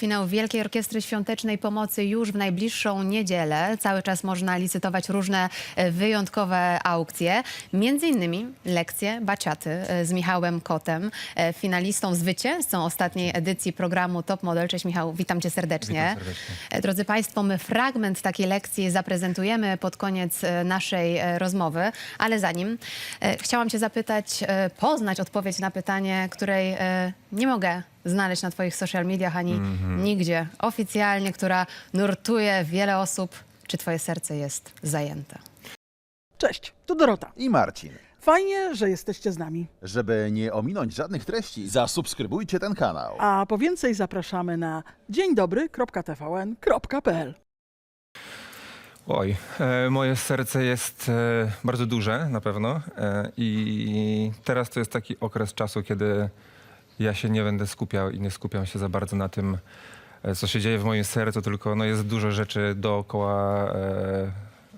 Finał Wielkiej Orkiestry Świątecznej Pomocy już w najbliższą niedzielę. Cały czas można licytować różne e, wyjątkowe aukcje. Między innymi lekcje baciaty e, z Michałem Kotem, e, finalistą, zwycięzcą ostatniej edycji programu Top Model. Cześć Michał, witam cię serdecznie. Witam serdecznie. Drodzy Państwo, my fragment takiej lekcji zaprezentujemy pod koniec naszej rozmowy, ale zanim chciałam Cię zapytać, poznać odpowiedź na pytanie, której nie mogę znaleźć na Twoich social mediach ani Mhm. nigdzie oficjalnie, która nurtuje wiele osób. Czy Twoje serce jest zajęte? Cześć, tu Dorota. i Marcin. Fajnie, że jesteście z nami. Żeby nie ominąć żadnych treści, zasubskrybujcie ten kanał. A po więcej zapraszamy na dzień dobry.tvn.pl. Oj, e, moje serce jest e, bardzo duże na pewno e, i teraz to jest taki okres czasu, kiedy ja się nie będę skupiał i nie skupiam się za bardzo na tym, e, co się dzieje w moim sercu, tylko no, jest dużo rzeczy dookoła e,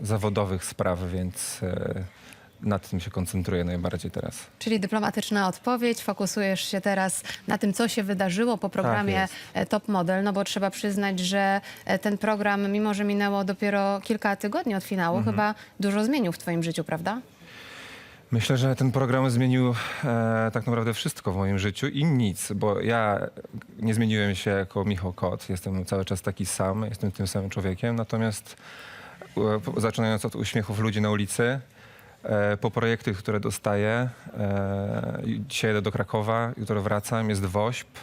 zawodowych spraw, więc e, nad tym się koncentruję najbardziej teraz. Czyli dyplomatyczna odpowiedź. Fokusujesz się teraz na tym, co się wydarzyło po programie jest. e, Top Model, no bo trzeba przyznać, że e, ten program, mimo że minęło dopiero kilka tygodni od finału, Mhm. chyba dużo zmienił w Twoim życiu, prawda? Myślę, że ten program zmienił e, tak naprawdę wszystko w moim życiu i nic, bo ja nie zmieniłem się jako Michał Kot. Jestem cały czas taki sam, jestem tym samym człowiekiem. Natomiast e, zaczynając od uśmiechów ludzi na ulicy, e, po projekty, które dostaję, e, dzisiaj jedę do Krakowa, jutro wracam, jest WOŚP.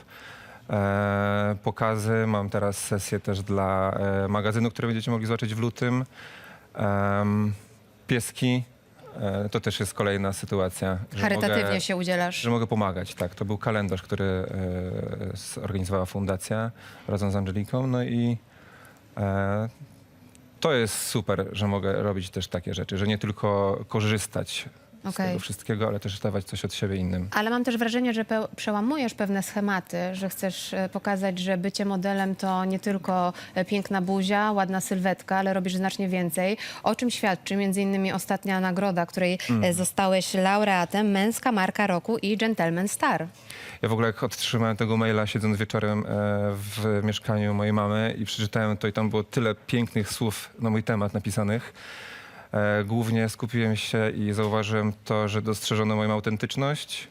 E, pokazy, mam teraz sesję też dla e, magazynu, który będziecie mogli zobaczyć w lutym. Em, pieski, e, to też jest kolejna sytuacja. że Charytatywnie mogę, się udzielasz. Że mogę pomagać, tak. To był kalendarz, który e, zorganizowała fundacja razem z Angeliką. No i e, to jest super, że mogę robić też takie rzeczy, że nie tylko korzystać z Okej. tego wszystkiego, ale też dawać coś od siebie innym. Ale mam też wrażenie, że pe- przełamujesz pewne schematy, że chcesz e, pokazać, że bycie modelem to nie tylko e, piękna buzia, ładna sylwetka, ale robisz znacznie więcej. O czym świadczy między innymi ostatnia nagroda, której e, zostałeś laureatem, męska marka roku i Gentleman Star. Ja w ogóle jak otrzymałem tego maila, siedząc wieczorem e, w mieszkaniu mojej mamy i przeczytałem to i tam było tyle pięknych słów na mój temat napisanych. E, Głównie skupiłem się i zauważyłem to, że dostrzeżono moją autentyczność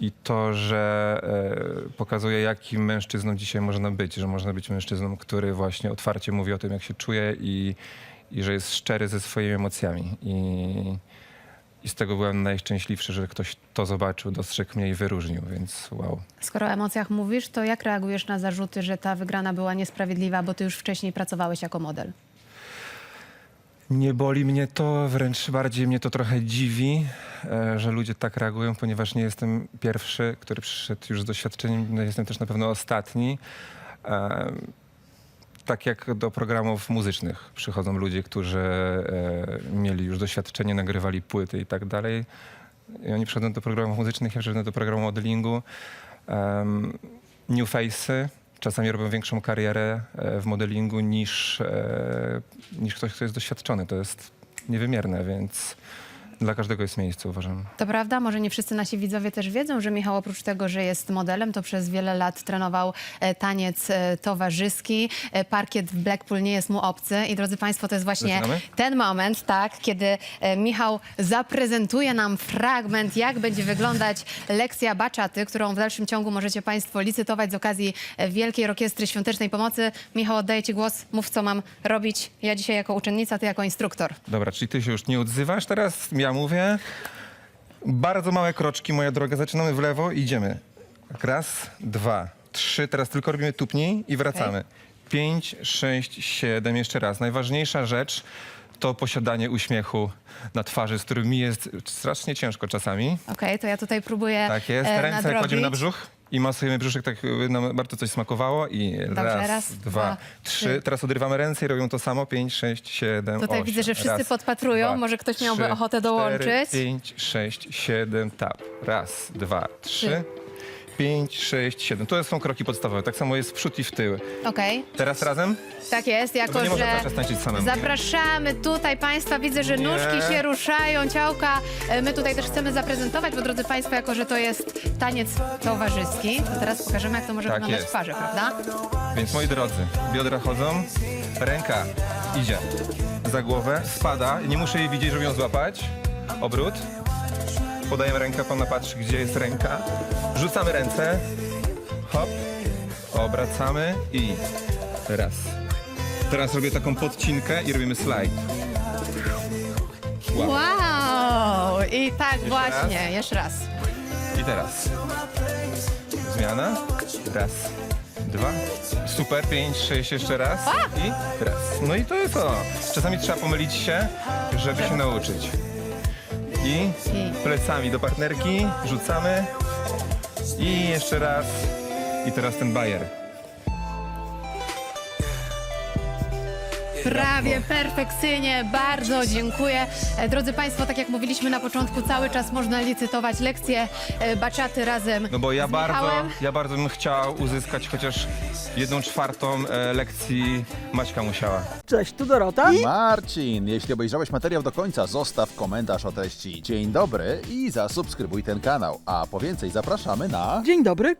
i to, że e, pokazuje, jakim mężczyzną dzisiaj można być, że można być mężczyzną, który właśnie otwarcie mówi o tym, jak się czuje i, i że jest szczery ze swoimi emocjami. I, I z tego byłem najszczęśliwszy, że ktoś to zobaczył, dostrzegł mnie i wyróżnił, więc wow. Skoro o emocjach mówisz, to jak reagujesz na zarzuty, że ta wygrana była niesprawiedliwa, bo ty już wcześniej pracowałeś jako model? Nie boli mnie to, wręcz bardziej mnie to trochę dziwi, e, że ludzie tak reagują, ponieważ nie jestem pierwszy, który przyszedł już z doświadczeniem, no jestem też na pewno ostatni. E, Tak jak do programów muzycznych przychodzą ludzie, którzy e, mieli już doświadczenie, nagrywali płyty i tak dalej. I oni przychodzą do programów muzycznych, ja przychodzę do programu modelingu. New Face'y czasami robią większą karierę e, w modelingu niż, e, niż ktoś, kto jest doświadczony. To jest niewymierne, więc dla każdego jest miejsce, uważam. To prawda, może nie wszyscy nasi widzowie też wiedzą, że Michał oprócz tego, że jest modelem, to przez wiele lat trenował e, taniec e, towarzyski. E, Parkiet w Blackpool nie jest mu obcy. I drodzy Państwo, to jest właśnie Zaczynamy? ten moment, tak, kiedy e, Michał zaprezentuje nam fragment, jak będzie wyglądać lekcja baczaty, którą w dalszym ciągu możecie Państwo licytować z okazji e, Wielkiej Orkiestry Świątecznej Pomocy. Michał, oddaję Ci głos. Mów, co mam robić. Ja dzisiaj jako uczennica, Ty jako instruktor. Dobra, czyli ty się już nie odzywasz teraz? Ja mówię. Bardzo małe kroczki, moja droga. Zaczynamy w lewo i idziemy. Raz, dwa, trzy. Teraz tylko robimy tupnij i wracamy. Pięć, sześć, siedem. Jeszcze raz. Najważniejsza rzecz to posiadanie uśmiechu na twarzy, z którym mi jest strasznie ciężko czasami. Okej, to ja tutaj próbuję Tak jest. e, Ręce kładziemy na brzuch i masujemy brzuszek, tak by nam bardzo coś smakowało. I raz, raz, dwa, dwa, trzy. trzy. Teraz odrywamy ręce i robią to samo. Pięć, sześć, siedem, Tutaj osiem. widzę, że wszyscy Raz, podpatrują. dwa, Może ktoś miałby ochotę dołączyć. Cztery, pięć, sześć, siedem, tap. Raz, dwa, trzy. Trzy. 5, 6, 7. To są kroki podstawowe. Tak samo jest w przód i w tył. Okej, Teraz razem? tak jest, jako nie można że tańczyć samemu. zapraszamy tutaj Państwa, widzę, że Nie. nóżki się ruszają, ciałka. E, My tutaj też chcemy zaprezentować, bo drodzy Państwo, jako że to jest taniec towarzyski, to teraz pokażemy, jak to może Tak wyglądać jest. w parze, prawda? Więc moi drodzy, biodra chodzą, ręka idzie za głowę, spada, nie muszę jej widzieć, żeby ją złapać. Obrót. Podaję rękę, pana patrzy, gdzie jest ręka. Rzucamy ręce. Hop. Obracamy i raz. Teraz robię taką podcinkę i robimy slajd. Wow. Wow! I tak Jeszcze właśnie, raz. jeszcze raz. I teraz zmiana. Raz, dwa, super, pięć, sześć, jeszcze raz i raz. No i to jest to. Czasami trzeba pomylić się, żeby się nauczyć. I I- plecami do partnerki rzucamy i jeszcze raz. I teraz ten bajer. Prawie perfekcyjnie, bardzo dziękuję. E, Drodzy Państwo, tak jak mówiliśmy na początku, cały czas można licytować lekcje e, baczaty razem No bo ja z bardzo, ja bardzo bym chciał uzyskać chociaż jedną czwartą e, lekcji Maćka Musiała. Cześć, tu Dorota. Marcin, jeśli obejrzałeś materiał do końca, zostaw komentarz o treści. Dzień dobry i zasubskrybuj ten kanał. A po więcej zapraszamy na... Dzień dobry,